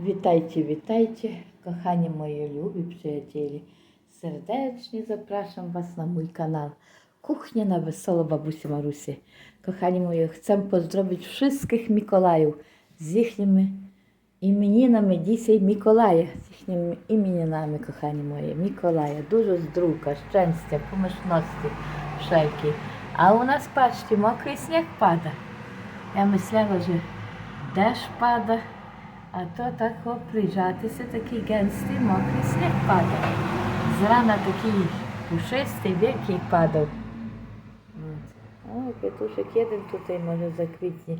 Witajcie, witajcie, kochani moi lubi przyjaciele. Serdecznie zapraszam Was na mój kanał Kuchnia na Wesoło Babusi Marusi. Kochani moi, chcę pozdrowić wszystkich Mikołajów z їхніми імінінами dzisiaj Mikołaja, з їхніми імінінами, kochani мої, Mikołaja. Дуже здрука, щастя, помишності wszelkiej. A u nas, patrzcie, mokry śnieg pada. Ja myślała, że deszcz pada, a to tak o, przyjrzatися, такий mokry śnieg pada. Z rana taki puszysty, wielki padał. O, kwiatuszek jeden tutaj może zakwitnie.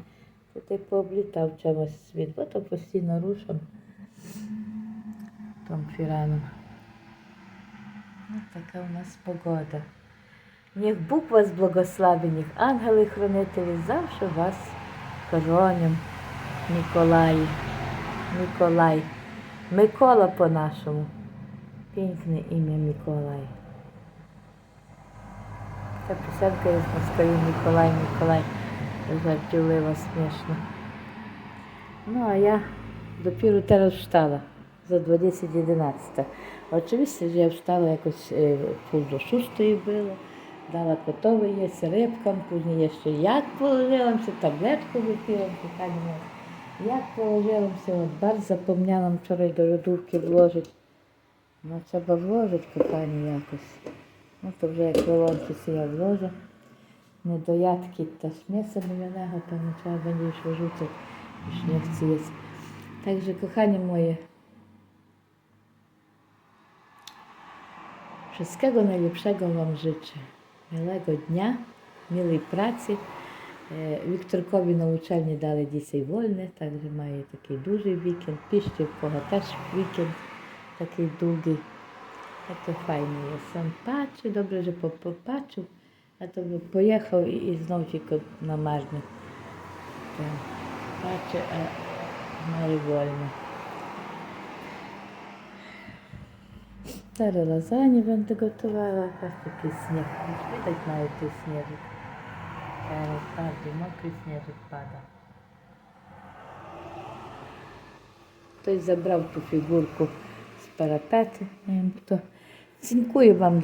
Tutaj pooblitał czemuś світ, бо то постійно рушам tą фіраном. Ну, така у нас погода. Niech Bóg was błogosławi, niech ангели хранителі завжди вас хоронять. Миколай, Миколай, Микола по-нашому. Piękne imię Mikołaj. Ця писанка із Москві Миколай, Миколай. Żartobliwa, śmieszna. No a ja dopiero teraz wstała, za 20.11. Oczywiście, że ja wstała jakoś e, pół do szóstej było, dała gotowe jeść rybką, później jeszcze jak położyłam się, Jak położyłam się, od bardzo zapomniałam wczoraj do lodówki włożyć. No trzeba włożyć, kochani, jakoś. No to вже jak wyłączy się, ja włożę. Недоядки та з м'яса мовляного, певно, trzeba będzie już wyrzucać, już nie chcę jeść. Także kochanie moje, wszystkiego najlepszego Wam życzę. Miłego dnia, miłej pracy. E, na uczelni dali dzisiaj wolne, także mає такий dużий weekend. Piszcie, w kogo też weekend такий długi. Jak to fajnie jest. Sam patrzy, dobrze, że po- popatrzył, a to by pojechał i, i znowu tylko na marne. Tak. Patrzy, a mає wolne. Teraz lasagne będę gotowała. Patrz, jaki śnieg. Już widać mały tu śnieżek. Teraz bardziej mokry śnieżek pada. Ktoś zabrał tu figurkę z parapetu. Nie wiem kto. Dziękuję Wam